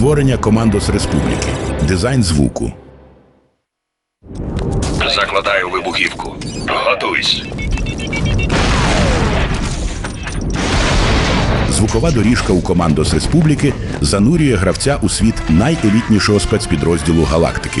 Створення Командос Республіки. Дизайн звуку. Закладаю вибухівку. Готуйсь. Звукова доріжка у Командос Республіки занурює гравця у світ найелітнішого спецпідрозділу галактики.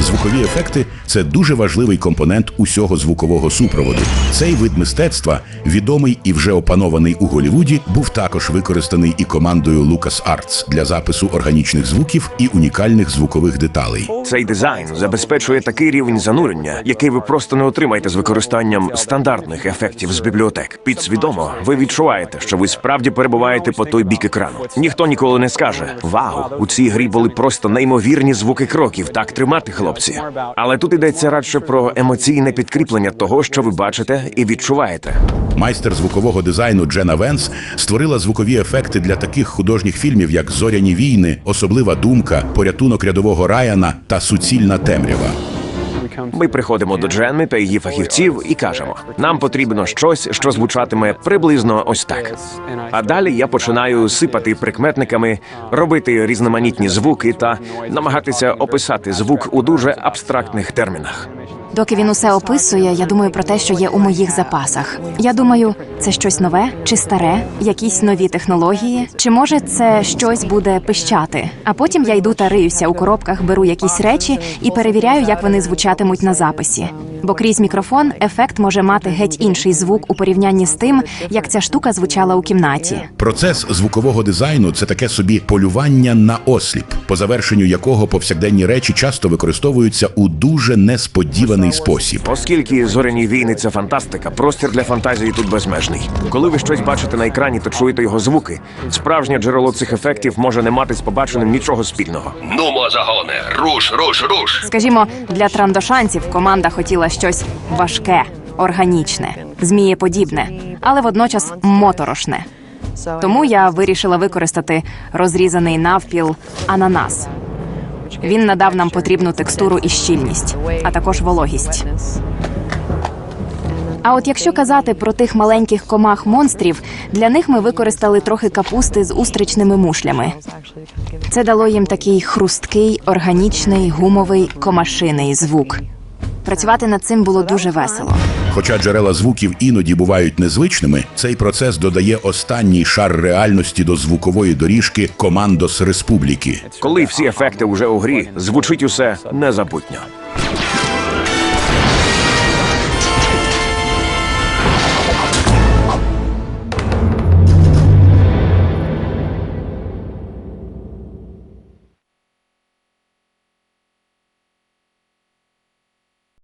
Звукові ефекти це дуже важливий компонент усього звукового супроводу. Цей вид мистецтва, відомий і вже опанований у Голівуді, був також використаний і командою LucasArts для запису органічних звуків і унікальних звукових деталей. Цей дизайн забезпечує такий рівень занурення, який ви просто не отримаєте з використанням стандартних ефектів з бібліотек. Підсвідомо, ви відчуваєте, що ви справді перебуваєте по той бік екрану. Ніхто ніколи не скаже: Вау, у цій грі були просто неймовірні звуки кроків. Так тримати, хлопці. Але тут йдеться радше про емоційне підкріплення того, що ви бачите і відчуваєте. Майстер звукового дизайну Джена Венс створила звукові ефекти для таких художніх фільмів, як Зоряні війни, Особлива думка, Порятунок рядового Райана та Суцільна темрява. Ми приходимо до Дженми та її фахівців і кажемо: нам потрібно щось, що звучатиме приблизно ось так. А далі я починаю сипати прикметниками, робити різноманітні звуки та намагатися описати звук у дуже абстрактних термінах. Доки він усе описує, я думаю про те, що є у моїх запасах. Я думаю, це щось нове чи старе, якісь нові технології, чи може це щось буде пищати. А потім я йду та риюся у коробках, беру якісь речі і перевіряю, як вони звучатимуть на записі. Бо крізь мікрофон ефект може мати геть інший звук у порівнянні з тим, як ця штука звучала у кімнаті. Процес звукового дизайну це таке собі полювання на осліп, по завершенню якого повсякденні речі часто використовуються у дуже несподіваний спосіб. Оскільки зоряні війни це фантастика, простір для фантазії тут безмежний. Коли ви щось бачите на екрані та чуєте його звуки, справжнє джерело цих ефектів може не мати з побаченим нічого спільного. Нумо, загоне. Руш, руш, руш. Скажімо, для трандошанців команда хотіла щось важке, органічне, змієподібне, але водночас моторошне. Тому я вирішила використати розрізаний навпіл ананас. Він надав нам потрібну текстуру і щільність, а також вологість. А от якщо казати про тих маленьких комах монстрів, для них ми використали трохи капусти з устричними мушлями. Це дало їм такий хрусткий, органічний, гумовий, комашиний звук. Працювати над цим було дуже весело. Хоча джерела звуків іноді бувають незвичними, цей процес додає останній шар реальності до звукової доріжки Командос Республіки. Коли всі ефекти вже у грі, звучить усе незабутньо.